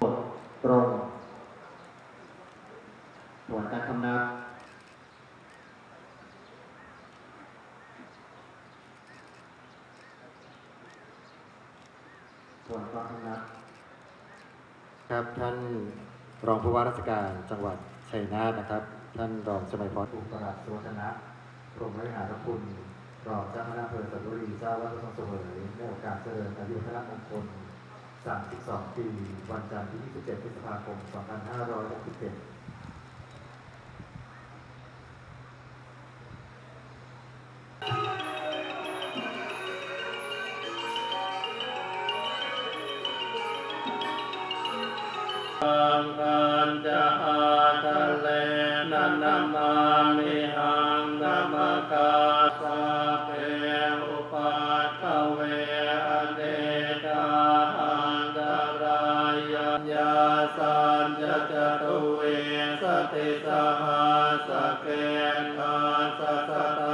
ตรงผลการคำนับผลการคำนับครับท่านรองผู้ว่าราชการจังหวัดชัยนาทนะครับ ท่านรองสมัยพรอุปราชสุวัฒนะกรมบริหารคุณรองเจ้าคณะอำเภอสัตบุรีเจ้าวัดพระทรงเสวยในโอกาสเจริญอายุพระมงคล 32 ปี วันจันทร์ที่ 27 พฤษภาคม 2567อังกันจะ สัญญจตุเวสติสหัสเกณฑาสะสต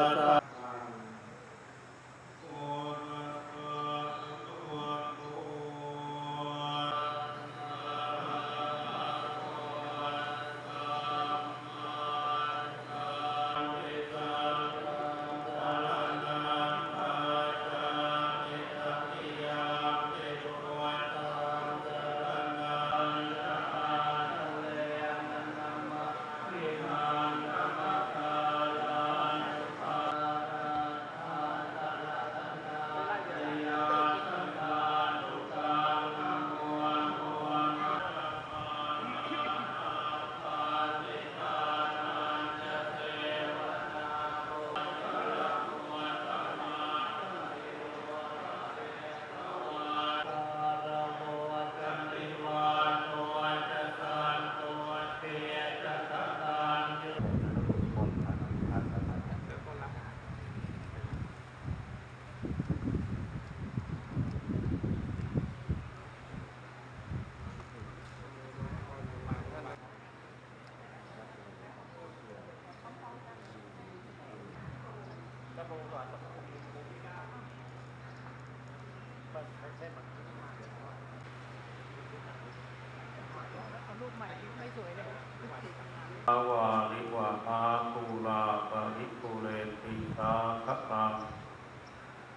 อาวาลิวะอาคูลาปะริคูเรติสาคตัง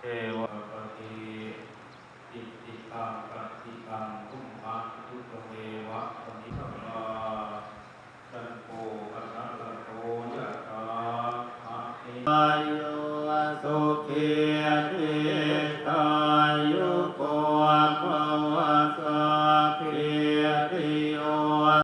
เอวะปะติอิติอาปะติอังคุมภะทุกเววะปิสวาจันโปะนะตะโตยะตาภะเออายุ สุขี